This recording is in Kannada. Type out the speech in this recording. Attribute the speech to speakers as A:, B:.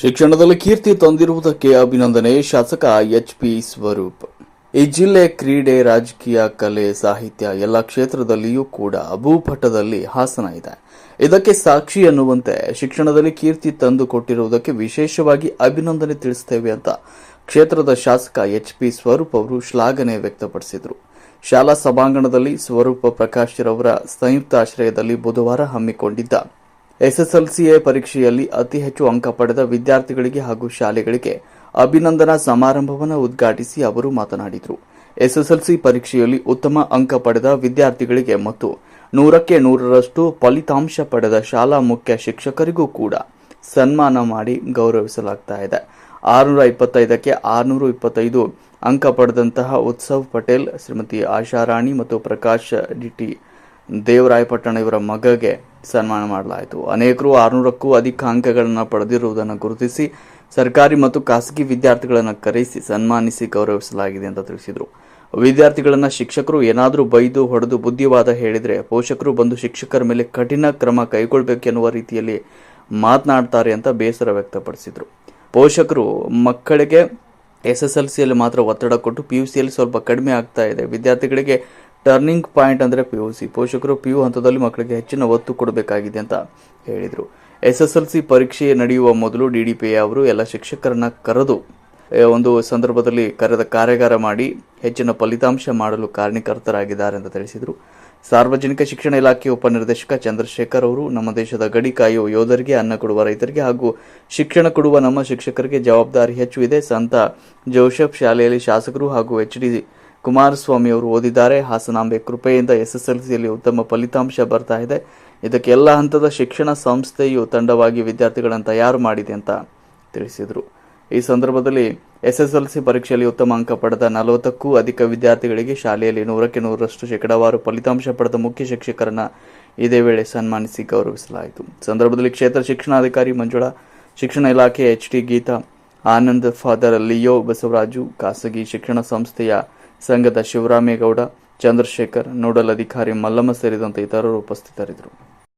A: ಶಿಕ್ಷಣದಲ್ಲಿ ಕೀರ್ತಿ ತಂದಿರುವುದಕ್ಕೆ ಅಭಿನಂದನೆ ಶಾಸಕ ಎಚ್ ಪಿ ಸ್ವರೂಪ್. ಈ ಜಿಲ್ಲೆ ಕ್ರೀಡೆ, ರಾಜಕೀಯ, ಕಲೆ, ಸಾಹಿತ್ಯ ಎಲ್ಲ ಕ್ಷೇತ್ರದಲ್ಲಿಯೂ ಕೂಡ ಭೂಪಟದಲ್ಲಿ ಹಾಸನ ಇದೆ. ಇದಕ್ಕೆ ಸಾಕ್ಷಿ ಎನ್ನುವಂತೆ ಶಿಕ್ಷಣದಲ್ಲಿ ಕೀರ್ತಿ ತಂದು ಕೊಟ್ಟಿರುವುದಕ್ಕೆ ವಿಶೇಷವಾಗಿ ಅಭಿನಂದನೆ ತಿಳಿಸುತ್ತೇವೆ ಅಂತ ಕ್ಷೇತ್ರದ ಶಾಸಕ ಎಚ್ ಪಿ ಸ್ವರೂಪ್ ಅವರು ಶ್ಲಾಘನೆ ವ್ಯಕ್ತಪಡಿಸಿದರು. ಶಾಲಾ ಸಭಾಂಗಣದಲ್ಲಿ ಸ್ವರೂಪ ಪ್ರಕಾಶ್ ರವರ ಸಂಯುಕ್ತ ಆಶ್ರಯದಲ್ಲಿ ಬುಧವಾರ ಹಮ್ಮಿಕೊಂಡಿದ್ದ ಎಸ್ಎಸ್ಎಲ್ಸಿಎ ಪರೀಕ್ಷೆಯಲ್ಲಿ ಅತಿ ಹೆಚ್ಚು ಅಂಕ ಪಡೆದ ವಿದ್ಯಾರ್ಥಿಗಳಿಗೆ ಹಾಗೂ ಶಾಲೆಗಳಿಗೆ ಅಭಿನಂದನಾ ಸಮಾರಂಭವನ್ನು ಉದ್ಘಾಟಿಸಿ ಅವರು ಮಾತನಾಡಿದರು. ಎಸ್ಎಸ್ಎಲ್ಸಿ ಪರೀಕ್ಷೆಯಲ್ಲಿ ಉತ್ತಮ ಅಂಕ ಪಡೆದ ವಿದ್ಯಾರ್ಥಿಗಳಿಗೆ ಮತ್ತು ನೂರಕ್ಕೆ ನೂರರಷ್ಟು ಫಲಿತಾಂಶ ಪಡೆದ ಶಾಲಾ ಮುಖ್ಯ ಶಿಕ್ಷಕರಿಗೂ ಕೂಡ ಸನ್ಮಾನ ಮಾಡಿ ಗೌರವಿಸಲಾಗ್ತಾ ಇದೆ. ಆರುನೂರ ಇಪ್ಪತ್ತೈದಕ್ಕೆ ಆರುನೂರ ಇಪ್ಪತ್ತೈದು ಅಂಕ ಪಡೆದಂತಹ ಉತ್ಸವ್ ಪಟೇಲ್, ಶ್ರೀಮತಿ ಆಶಾರಾಣಿ ಮತ್ತು ಪ್ರಕಾಶ್ ಡಿಟಿ ದೇವರಾಯಪಟ್ಟಣ ಇವರ ಮಗಗೆ ಸನ್ಮಾನ ಮಾಡಲಾಯಿತು. ಅನೇಕರು ಆರುನೂರಕ್ಕೂ ಅಧಿಕ ಅಂಕಗಳನ್ನು ಪಡೆದಿರುವುದನ್ನು ಗುರುತಿಸಿ, ಸರ್ಕಾರಿ ಮತ್ತು ಖಾಸಗಿ ವಿದ್ಯಾರ್ಥಿಗಳನ್ನು ಕರೆಸಿ ಸನ್ಮಾನಿಸಿ ಗೌರವಿಸಲಾಗಿದೆ ಅಂತ ತಿಳಿಸಿದರು. ವಿದ್ಯಾರ್ಥಿಗಳನ್ನು ಶಿಕ್ಷಕರು ಏನಾದರೂ ಬೈದು ಹೊಡೆದು ಬುದ್ಧಿವಾದ ಹೇಳಿದರೆ ಪೋಷಕರು ಬಂದು ಶಿಕ್ಷಕರ ಮೇಲೆ ಕಠಿಣ ಕ್ರಮ ಕೈಗೊಳ್ಳಬೇಕೆನ್ನುವ ರೀತಿಯಲ್ಲಿ ಮಾತನಾಡ್ತಾರೆ ಅಂತ ಬೇಸರ ವ್ಯಕ್ತಪಡಿಸಿದರು. ಪೋಷಕರು ಮಕ್ಕಳಿಗೆ ಎಸ್ ಎಸ್ ಎಲ್ ಸಿಯಲ್ಲಿ ಮಾತ್ರ ಒತ್ತಡ ಕೊಟ್ಟು ಪಿ ಯು ಸಿಯಲ್ಲಿ ಸ್ವಲ್ಪ ಕಡಿಮೆ ಆಗ್ತಾ ಇದೆ. ವಿದ್ಯಾರ್ಥಿಗಳಿಗೆ ಟರ್ನಿಂಗ್ ಪಾಯಿಂಟ್ ಅಂದರೆ ಪಿ ಯು ಸಿ ಪೋಷಕರು ಪಿ ಯು ಹಂತದಲ್ಲಿ ಮಕ್ಕಳಿಗೆ ಹೆಚ್ಚಿನ ಒತ್ತು ಕೊಡಬೇಕಾಗಿದೆ ಅಂತ ಹೇಳಿದರು. ಎಸ್ ಎಸ್ ಎಲ್ ಸಿ ಪರೀಕ್ಷೆ ನಡೆಯುವ ಮೊದಲು ಡಿ ಡಿ ಪಿ ಅವರು ಎಲ್ಲ ಶಿಕ್ಷಕರನ್ನ ಕರೆದು ಒಂದು ಸಂದರ್ಭದಲ್ಲಿ ಕರೆದ ಕಾರ್ಯಾಗಾರ ಮಾಡಿ ಹೆಚ್ಚಿನ ಫಲಿತಾಂಶ ಮಾಡಲು ಕಾರಣಕರ್ತರಾಗಿದ್ದಾರೆ ಅಂತ ತಿಳಿಸಿದರು. ಸಾರ್ವಜನಿಕ ಶಿಕ್ಷಣ ಇಲಾಖೆ ಉಪನಿರ್ದೇಶಕ ಚಂದ್ರಶೇಖರ್ ಅವರು, ನಮ್ಮ ದೇಶದ ಗಡಿ ಕಾಯುವ ಯೋಧರಿಗೆ, ಅನ್ನ ಕೊಡುವ ರೈತರಿಗೆ ಹಾಗೂ ಶಿಕ್ಷಣ ಕೊಡುವ ನಮ್ಮ ಶಿಕ್ಷಕರಿಗೆ ಜವಾಬ್ದಾರಿ ಹೆಚ್ಚು ಇದೆ. ಸಂತ ಜೋಸೆಫ್ ಶಾಲೆಯಲ್ಲಿ ಶಾಸಕರು ಹಾಗೂ ಎಚ್ ಡಿ ಕುಮಾರಸ್ವಾಮಿ ಅವರು ಓದಿದ್ದಾರೆ. ಹಾಸನಾಂಬೆ ಕೃಪೆಯಿಂದ ಎಸ್ಎಸ್ಎಲ್ಸಿಯಲ್ಲಿ ಉತ್ತಮ ಫಲಿತಾಂಶ ಬರ್ತಾ ಇದೆ. ಇದಕ್ಕೆ ಎಲ್ಲ ಹಂತದ ಶಿಕ್ಷಣ ಸಂಸ್ಥೆಯು ತಂಡವಾಗಿ ವಿದ್ಯಾರ್ಥಿಗಳನ್ನು ತಯಾರು ಮಾಡಿದೆ ಅಂತ ತಿಳಿಸಿದರು. ಈ ಸಂದರ್ಭದಲ್ಲಿ ಎಸ್ಎಸ್ಎಲ್ಸಿ ಪರೀಕ್ಷೆಯಲ್ಲಿ ಉತ್ತಮ ಅಂಕ ಪಡೆದ ನಲವತ್ತಕ್ಕೂ ಅಧಿಕ ವಿದ್ಯಾರ್ಥಿಗಳಿಗೆ ಶಾಲೆಯಲ್ಲಿ ನೂರಕ್ಕೆ ನೂರರಷ್ಟು ಶೇಕಡಾವಾರು ಫಲಿತಾಂಶ ಪಡೆದ ಮುಖ್ಯ ಶಿಕ್ಷಕರನ್ನ ಇದೇ ವೇಳೆ ಸನ್ಮಾನಿಸಿ ಗೌರವಿಸಲಾಯಿತು. ಸಂದರ್ಭದಲ್ಲಿ ಕ್ಷೇತ್ರ ಶಿಕ್ಷಣಾಧಿಕಾರಿ ಮಂಜುಳಾ, ಶಿಕ್ಷಣ ಇಲಾಖೆ H T Geetha, Anand father Leo Basavaraju, ಖಾಸಗಿ ಶಿಕ್ಷಣ ಸಂಸ್ಥೆಯ ಸಂಘದ ಶಿವರಾಮೇಗೌಡ ಚಂದ್ರಶೇಖರ್ ನೋಡಲ್ ಅಧಿಕಾರಿ ಮಲ್ಲಮ್ಮ ಸೇರಿದಂತೆ ಇತರರು ಉಪಸ್ಥಿತರಿದ್ದರು.